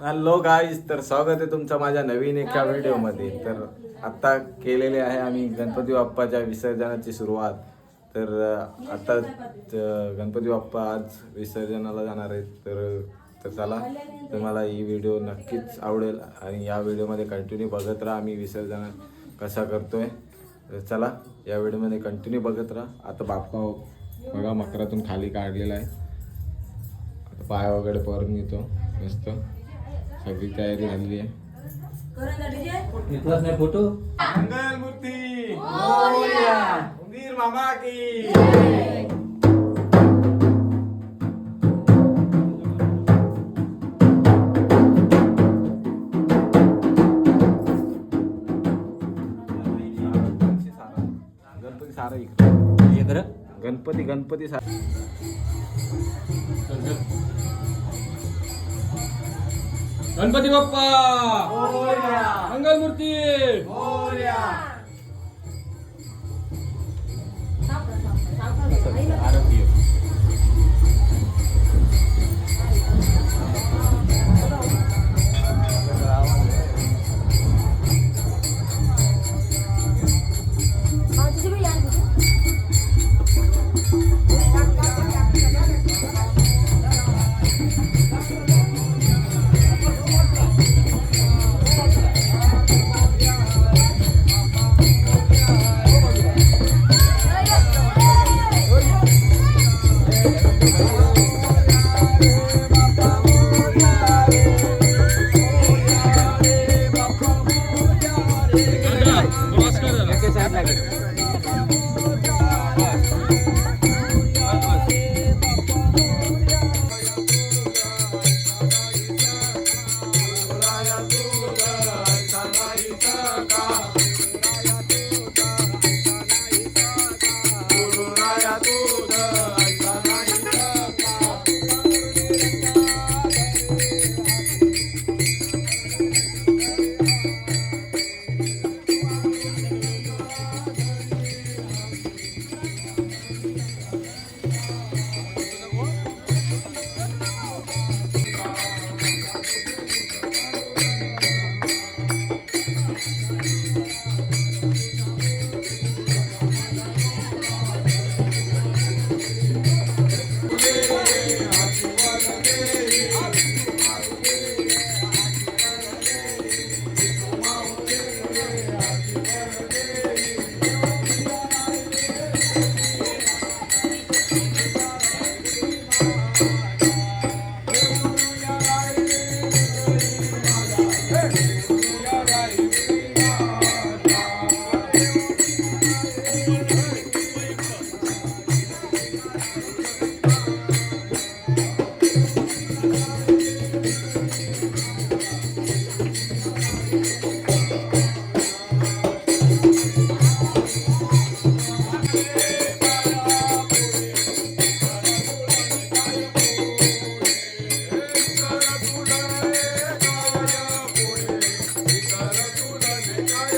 Hello guys तर स्वागत आहे तुमचं माझ्या नवीन एका व्हिडिओमध्ये. तर आत्ता केलेले आहे आम्ही गणपती बाप्पाच्या विसर्जनाची सुरुवात. तर अं, आता अं, गणपती बाप्पा आज विसर्जनाला जाणार आहेत. तर तर चला तुम्हाला ही व्हिडिओ नक्कीच आवडेल आणि या व्हिडिओमध्ये कंटिन्यू बघत राहा आम्ही विसर्जन कसा करतोय. तर चला या व्हिडिओमध्ये कंटिन्यू बघत राहा. आता बाप्पा बघा मकरातून खाली काढलेला आहे. आता पाय वगैरे परून येतो. मस्त. सगळी तयारी झालेली आहे. घेतलाच नाही फोटो? मंगल मूर्ती उंदीर मामा की. गणपती सारा इकडे. खरं गणपती गणपती सारा. गणपती बाप्पा मंगलमूर्ती आरोग्य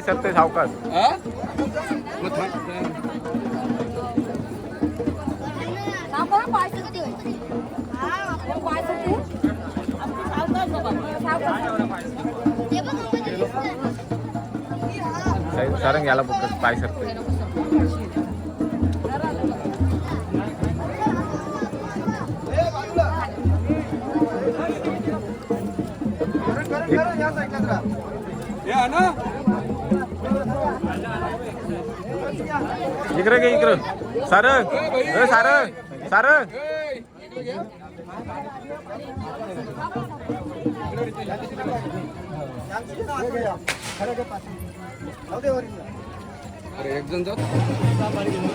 सुट्टी सावकाश बाबा सारंग याला फक्त पाय सरते हे आणा. इकडे घे इकडं सारंग ए सारंग सारंग ए, इकडे घ्या. अरे एक जण जात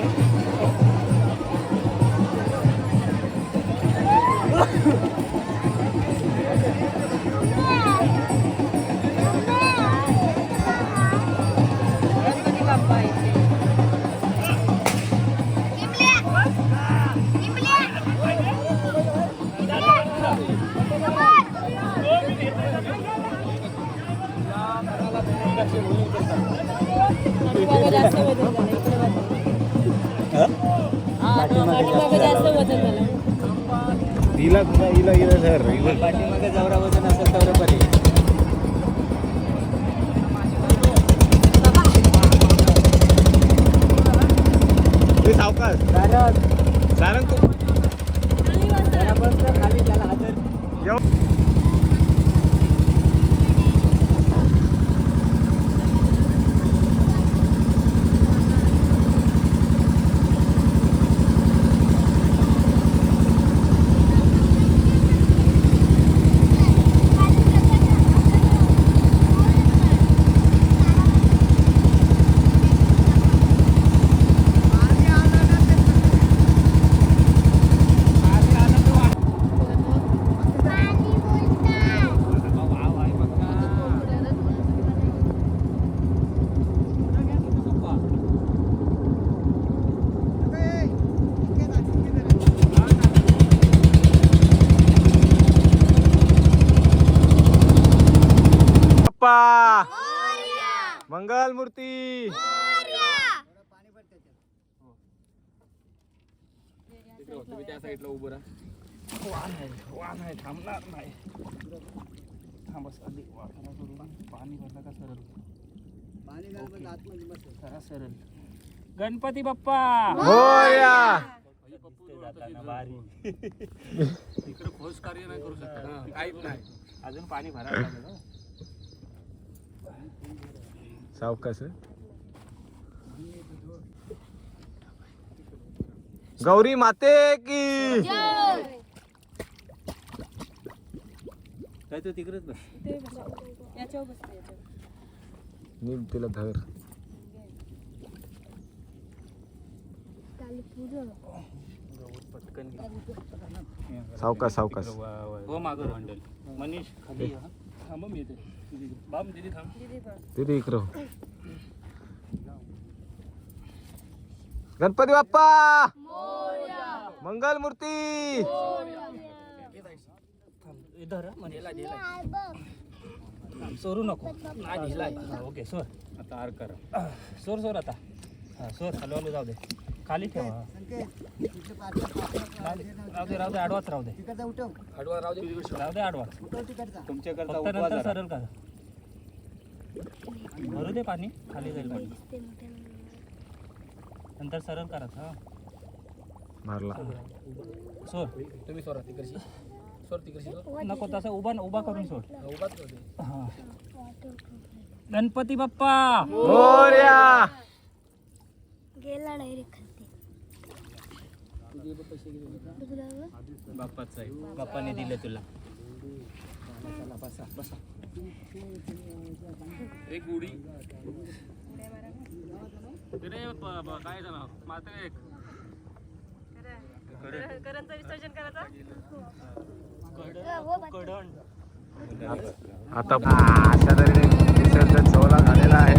हिला हिला हिला सर पाठीमागे जवरा वजन असेल तर बरे सावकाश सारंग. तू खाली त्याला येऊ. बाप्पा मंगल मूर्ती. तिकडे हो, तुम्ही त्या साईडला उभं राहा. वाहन आहे वाहन आहे थांबणार नाही. थांब बस आधी वाहनाला सोडून पाणी भरलं का सरळ? करा सरळ. गणपती बाप्पा! होया इकडे खोस कार्य नाही करू शकत. हा, काहीच नाही. अजून पाणी भरायला लागेल सावकाश गौरी माते की! काय तू तिकडेच बस. नीट तिला धर. पटकन सावकाश सावकाश. हो मागं मंडल मनीष खाली हा. थांब मी येते. बाम दिदी थांब तिथे इकडं गणपती बाप्पा! मंगल मूर्ती इधर हा, सोरू नको हा, ओके सोर. आता आर करा. सोर सोर आता. हा सोर हलू हलू जाऊ दे. खाली ठेवा. राहू दे राहू दे आडवाच राहू दे. आडवा राहू दे. राहू दे आडवा. फक्त नंतर सरळ करा भरू दे पाणी खाली जाईल पाणी. नंतर सरळ करा हा. मारला. सोड. तुम्ही सोडा तिकडची. सोड तिकडची सोड. नको तसं उभा उभा करून सोड. उभाच हा. गणपती बाप्पा! मोर्या! गेला डायरेक्ट बाप्पाच आहे. बाप्पाने दिलं तुला. एक उडी काय झालं? मात्र एक. करंचं विसर्जन करायचं? कडण. आता अशा तऱ्हेने विसर्जन सोहळा झालेला आहे.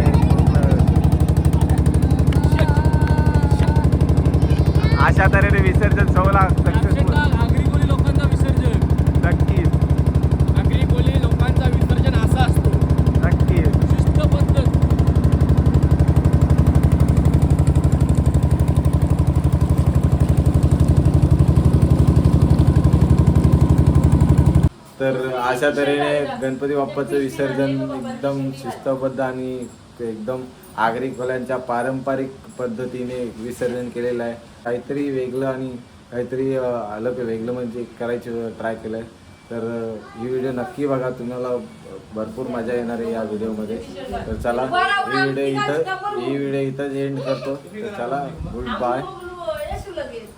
अशा तऱ्हेने विसर्जन सोहळा सक्सेसफुल आगरी लोकांचा विसर्जन. नक्कीच. आगरी कोली लोकांचा विसर्जन असा असतो. नक्कीच. शिस्तबद्ध तर अशा तऱ्हेने गणपती बाप्पाचं विसर्जन एकदम शिस्तबद्ध आणि एकदम आगरी खोल्यांच्या पारंपरिक पद्धतीने विसर्जन केलेलं आहे. काहीतरी वेगळं आणि काहीतरी आलं की वेगळं म्हणजे करायची ट्राय केलं आहे तर ही व्हिडिओ नक्की बघा. तुम्हाला भरपूर मजा येणार आहे या व्हिडिओमध्ये. तर चला ही व्हिडिओ इथं ही व्हिडिओ इथंच एंड करतो. तर चला गुड बाय.